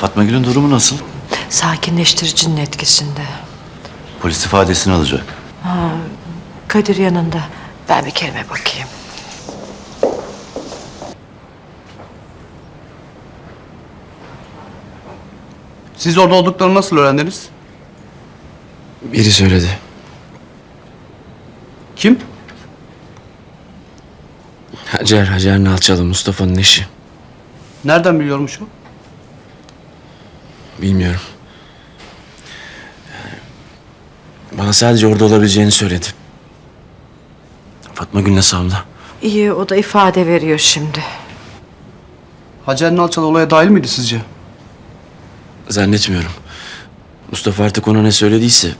Fatma Gül'ün durumu nasıl? Sakinleştiricinin etkisinde. Polis ifadesini alacak. Kadir yanında. Ben bir kelime bakayım. Siz orada olduklarını nasıl öğrendiniz? Biri söyledi. Kim? Hacer, Hacer Nalçalı, Mustafa'nın eşi. Nereden biliyormuş o? Bilmiyorum. Bana sadece orada olabileceğini söyledi. Fatma Gül nasıl abla? İyi o da ifade veriyor şimdi. Hacer Nalçalı olaya dahil miydi sizce? Zannetmiyorum. Mustafa artık ona ne söylediyse...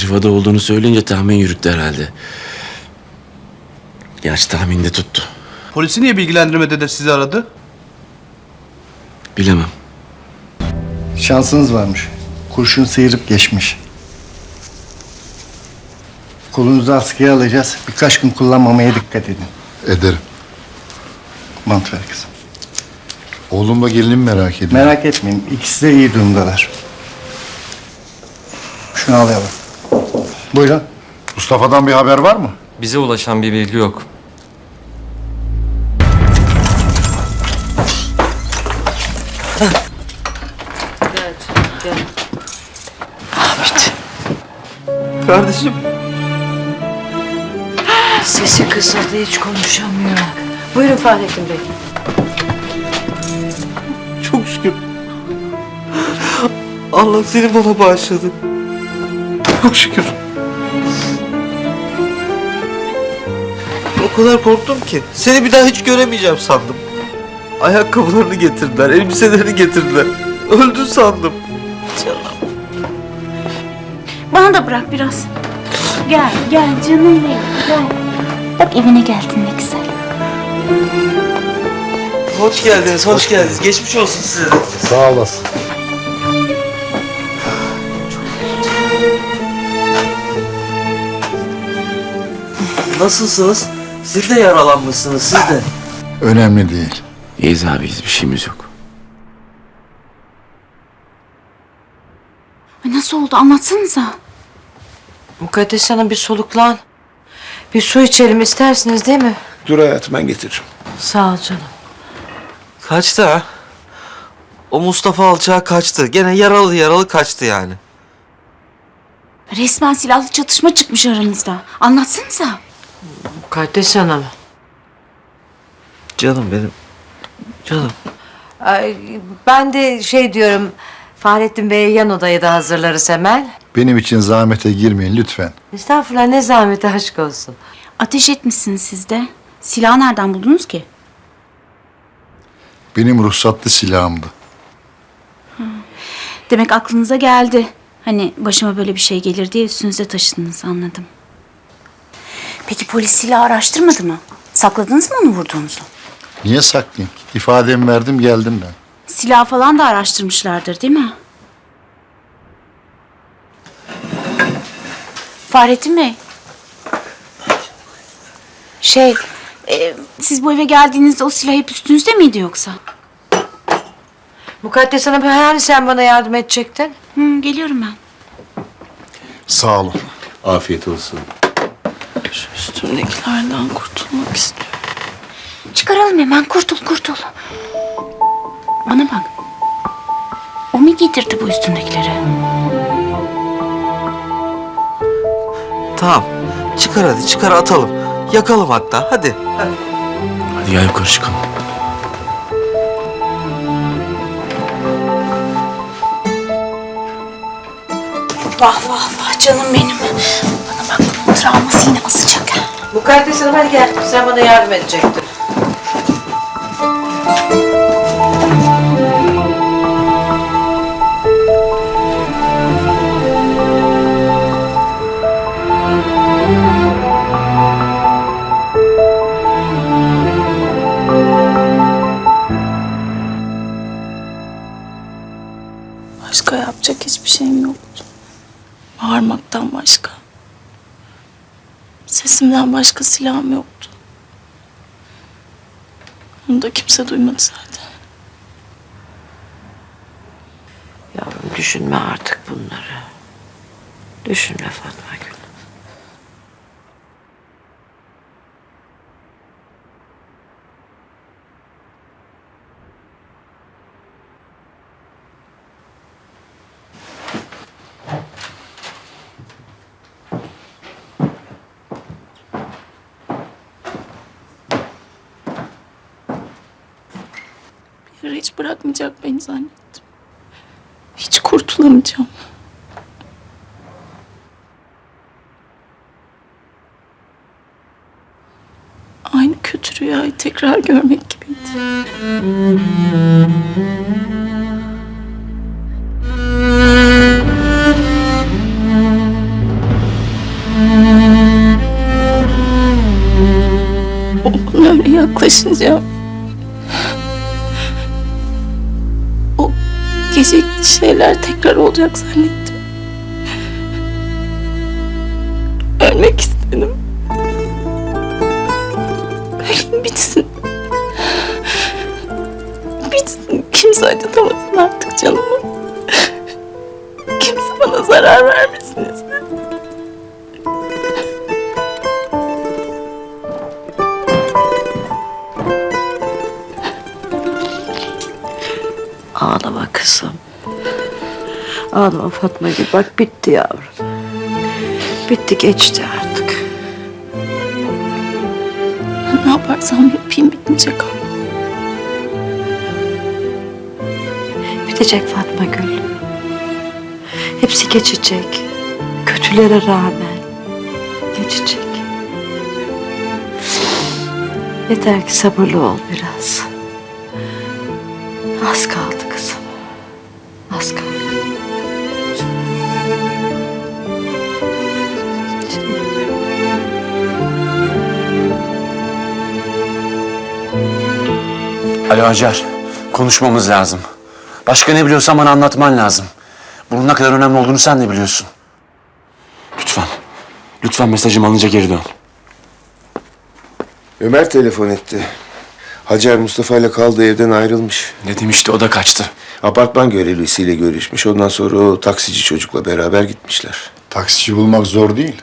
Rıfa'da olduğunu söyleyince tahmin yürüttü herhalde. Gerçi tahminde tuttu. Polisi niye bilgilendirmedi de sizi aradı? Bilemem. Şansınız varmış. Kurşun sıyırıp geçmiş. Kolunuzu askıya alacağız. Birkaç gün kullanmamaya dikkat edin. Ederim. Mant ver kızım. Oğlumla gelinim merak ediyor. Merak etmeyin. ikisi de iyi durumdalar. Şunu alayalım. Buyurun. Mustafa'dan bir haber var mı? Bize ulaşan bir bilgi yok. Kardeşim. Sesi kısıldı hiç konuşamıyor. Buyurun Fahrettin Bey. Çok şükür. Allah seni bana bağışladı. Çok şükür. O kadar korktum ki. Seni bir daha hiç göremeyeceğim sandım. Ayakkabılarını getirdiler, elbiselerini getirdiler. Öldün sandım. Bana da bırak biraz. Gel, gel canım benim, gel. Bak evine geldin ne güzel. Hoş geldiniz, hoş geldiniz. Geçmiş olsun size de. Sağ olasın. Nasılsınız? Siz de yaralanmışsınız, siz de. Önemli değil. İyiyiz abi, iyiyiz. Bir şeyimiz yok. Ay nasıl oldu anlatsanıza. Mukaddes Hanım bir soluklan. Bir su içelim istersiniz değil mi? Dur hayatım ben getiririm. Sağ ol canım. Kaçtı ha? O Mustafa Alçağı kaçtı. Gene yaralı yaralı kaçtı yani. Resmen silahlı çatışma çıkmış aranızda. Anlatsanıza. Mukaddes Hanım. Canım benim. Canım. Ay, ben de şey diyorum. Fahrettin Bey'e yan odayı da hazırlarız hemen. Benim için zahmete girmeyin lütfen. Estağfurullah ne zahmeti aşk olsun. Ateş etmişsiniz siz de. Silahı nereden buldunuz ki? Benim ruhsatlı silahımdı. Demek aklınıza geldi. Hani başıma böyle bir şey gelir diye üstünüze taşıdınız anladım. Peki polis silahı araştırmadı mı? Sakladınız mı onu vurduğunuzu? Niye saklayayım? İfademi verdim geldim ben. Silah falan da araştırmışlardır değil mi? Fahrettin Bey. Şey, e, siz bu eve geldiğinizde o silah hep üstünüzde miydi yoksa? Mukaddes Hanım hani sen bana yardım edecektin? Hı, geliyorum ben. Sağ olun. Afiyet olsun. Üstümdekilerden kurtulmak istiyorum. Çıkaralım hemen, kurtul kurtul. Bana bak. O mu giydirdi bu üstündekileri? Tamam. Çıkar hadi çıkar atalım. Yakalım hatta hadi. Hadi gel yukarı çıkalım. Vah vah vah canım benim. Bana bak bunun travması yine basacak. Mukaddes Hanım hadi gel. Sen bana yardım edecektin. Başka yapacak hiçbir şeyim yoktu. Bağırmaktan başka. Sesimden başka silahım yoktu. Onu da kimse duymadı zaten. düşünme artık bunları. Düşünme Fatma Gül. Ara hiç bırakmayacak beni zannettim. Hiç kurtulamayacağım. Aynı kötü rüyayı tekrar görmek gibiydi. O bana öyle yaklaşınca şeyler tekrar olacak zannettim. Ölmek istedim. Öleyim bitsin. Bitsin. Kimse acıtamasın artık canımı. Kimse bana zarar vermesin istedim. Ağlama kızım. Ağlama Fatma Gül. Bak bitti yavrum. Bitti geçti artık. Ne yaparsam yapayım bitmeyecek ama. Bitecek Fatma Gül. Hepsi geçecek. Kötülere rağmen geçecek. Yeter ki sabırlı ol biraz. Az kaldı Alo Hacer, konuşmamız lazım. Başka ne biliyorsan bana anlatman lazım. Bunun ne kadar önemli olduğunu sen de biliyorsun. Lütfen, lütfen mesajım alınca geri dön. Ömer telefon etti. Hacer Mustafa ile kaldığı evden ayrılmış. Dedim işte o da kaçtı. Apartman görevlisiyle görüşmüş. Ondan sonra o taksici çocukla beraber gitmişler. Taksici bulmak zor değil.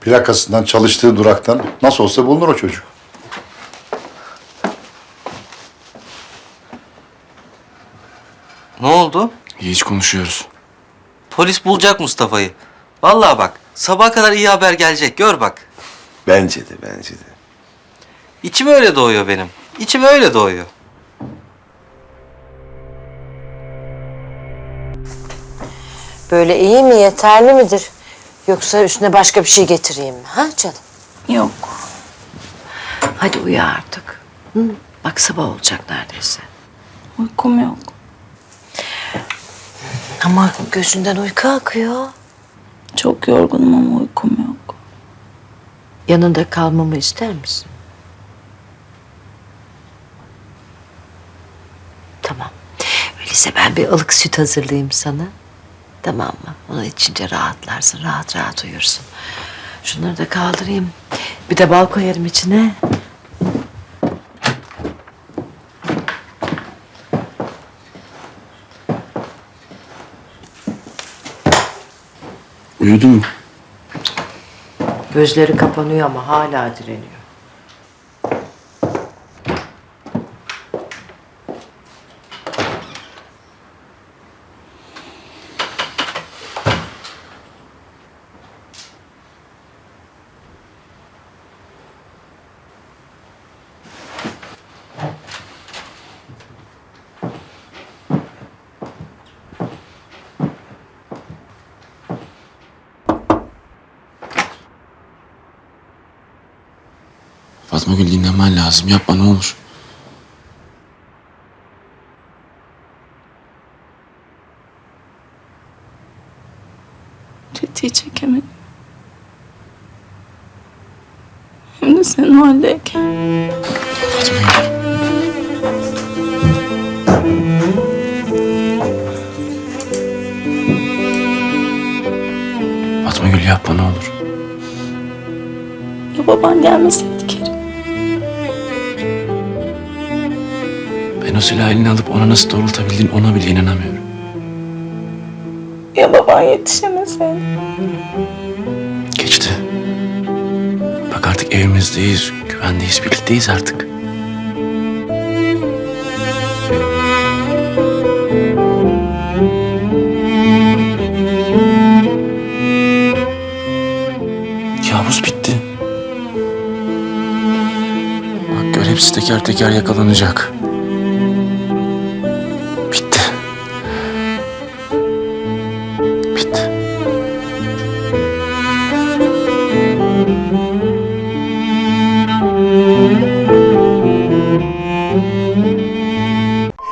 Plakasından çalıştığı duraktan nasıl olsa bulunur o çocuk. Ne oldu? Hiç konuşuyoruz. Polis bulacak Mustafa'yı. Vallahi bak sabaha kadar iyi haber gelecek gör bak. Bence de bence de. İçim öyle doğuyor benim. İçim öyle doğuyor. Böyle iyi mi yeterli midir? Yoksa üstüne başka bir şey getireyim mi? Ha canım? Yok. Hadi uyu artık. Hı? Bak sabah olacak neredeyse. Uykum yok. Ama gözünden uyku akıyor. Çok yorgunum ama uykum yok. Yanında kalmamı ister misin? Tamam. Öyleyse ben bir ılık süt hazırlayayım sana. Tamam mı? Onu içince rahatlarsın, rahat rahat uyursun. Şunları da kaldırayım. Bir de bal koyarım içine. Uyudu mu? Gözleri kapanıyor ama hala direniyor. Fatma Gül dinlenmen lazım. Yapma ne olur. Tetiği çekemedim. Hem de senin haldeyken. Fatma Gül. Fatma Gül yapma ne olur. Ya baban gelmeseydi silahı eline alıp ona nasıl doğrultabildin ona bile inanamıyorum. defa yetişemeseydim. Geçti. Bak artık evimizdeyiz, güvendeyiz, birlikteyiz artık. Kabus bitti. Bak gör hepsi teker teker yakalanacak.